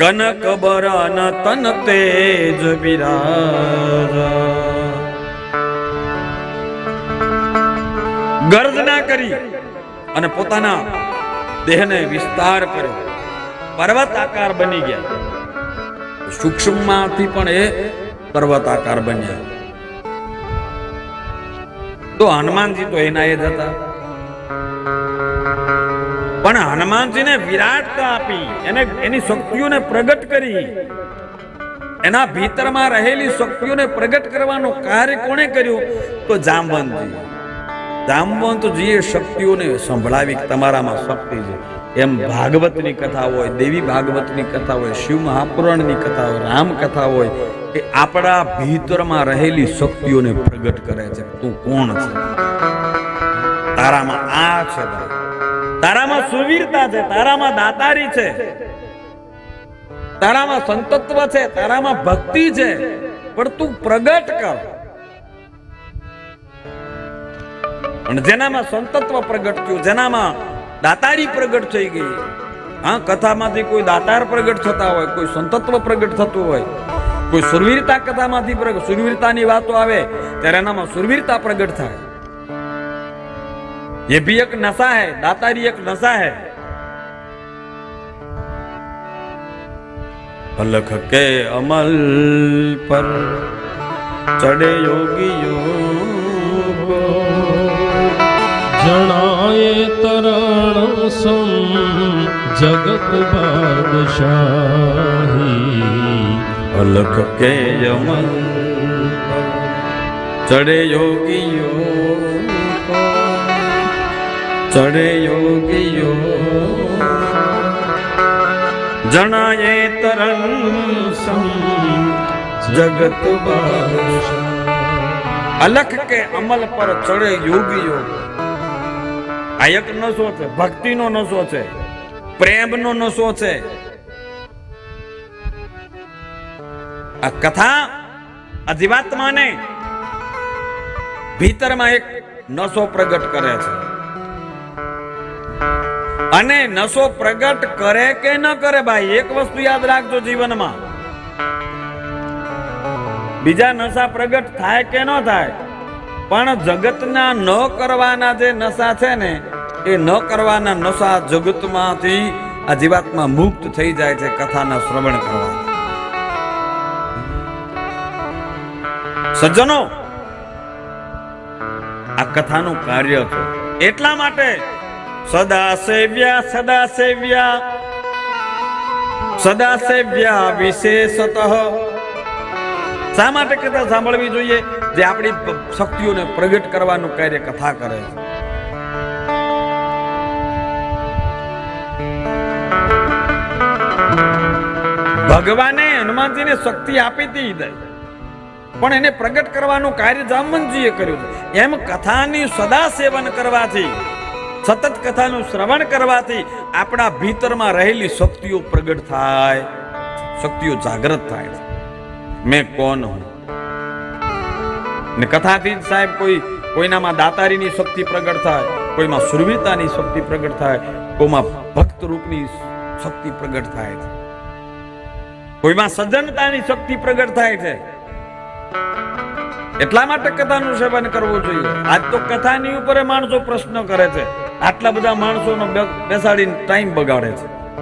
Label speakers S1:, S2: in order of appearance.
S1: કનક બરાના તન તેજ બિરાજ. ગર્જના કરી અને પોતાના દેહને વિસ્તાર કર્યો. પર્વત આકાર બની ગયા. સૂક્ષ્મમાંથી પણ એ પર્વત આકાર બન્યા. તો હનુમાનજી તો એના એ જ હતા. પણ હનુમાનજીને વિરાટતા આપી એને એની શક્તિઓને પ્રગટ કરી. એના ભીતરમાં રહેલી શક્તિઓને પ્રગટ કરવાનું કાર્ય કોણે કર્યું? તો જામવંતજી જામવંતજીએ શક્તિઓને સંભળાવી તમારામાં શક્તિ છે. એમ ભાગવતની કથા હોય, દેવી ભાગવતની કથા હોય, શિવ મહાપુરાણની કથા હોય, રામ કથા હોય, એ આપણા ભીતરમાં રહેલી શક્તિઓને પ્રગટ કરે છે. તું કોણ છે? તારામાં આ છે ભાઈ. તારામાં સુવીરતા છે, તારામાં દાતારી છે. તારામાં સંતત્વ છે, તારામાં ભક્તિ છે. પણ તું પ્રગટ કર. અને જેનામાં સંતત્વ પ્રગટ થયું, જેનામાં દાતારી પ્રગટ થઈ ગઈ, હા, કથામાંથી કોઈ દાતાર પ્રગટ થતા હોય, કોઈ સંતત્વ પ્રગટ થતું હોય, કોઈ સુરવીરતા કથામાંથી પ્રગટ, સુરવીરતાની વાતો આવે, ત્યારે એનામાં સુરવીરતા પ્રગટ થાય. ये भी एक नशा है दातारी एक नशा है पलख के अमल पर चढ़े योगियों को
S2: जनाए तरण सम जगत बादशाही
S1: पलख के अमल चढ़े योगियों ચડે યોગીઓ જણાય તરંસમ જગત અલખ કે અમલ પર ચડે યોગીઓ આ એક નશો છે ભક્તિનો નશો છે પ્રેમનો નશો છે આ કથા અધિવાત્માને ભીતરમાં એક નશો પ્રગટ કરે છે અને નશો પ્રગટ કરે કે ન કરે ભાઈ? એક વસ્તુ યાદ રાખજો જીવનમાં. બીજા નશા પ્રગટ થાય કે ન થાય, પણ જગતના ન કરવાના જે નશા છે ને, એ ન કરવાના નશા જગતમાંથી આ જીવાત્મા મુક્ત થઈ જાય છે કથાના શ્રવણ કરવા. સજ્જનો, આ કથાનું કાર્ય છે. એટલા માટે સદા સેવ્યા સદા સેવ્યા સદા સેવ્યા વિશેષત શા માટે કથા સાંભળવી જોઈએ? જે આપણી શક્તિઓને પ્રગટ કરવાનું કાર્ય કથા કરે છે. ભગવાને હનુમાનજીને શક્તિ આપી હતી પણ એને પ્રગટ કરવાનું કાર્ય જામવંતજીએ કર્યું એમ કથાની સદા સેવન કરવાથી સતત કથાનું શ્રવણ કરવાથી આપણા ભીતરમાં રહેલી શક્તિઓ પ્રગટ થાય. શક્તિઓ જાગૃત થાય. મેં કોણ હું? ને કથાથી સાહેબ કોઈ, કોઈનામાં દાતારીની શક્તિ પ્રગટ થાય, કોઈમાં સુરવીતાની શક્તિ પ્રગટ થાય કોઈમાં ભક્ત રૂપની શક્તિ પ્રગટ થાય. છે કોઈમાં સજ્જનતાની શક્તિ પ્રગટ થાય છે. એટલા માટે કથાનું સેવન કરવું જોઈએ. આજ તો કથાની ઉપર માણસો પ્રશ્ન કરે છે. આટલા બધા માણસોનો બેસાડીને ટાઈમ બગાડે છે.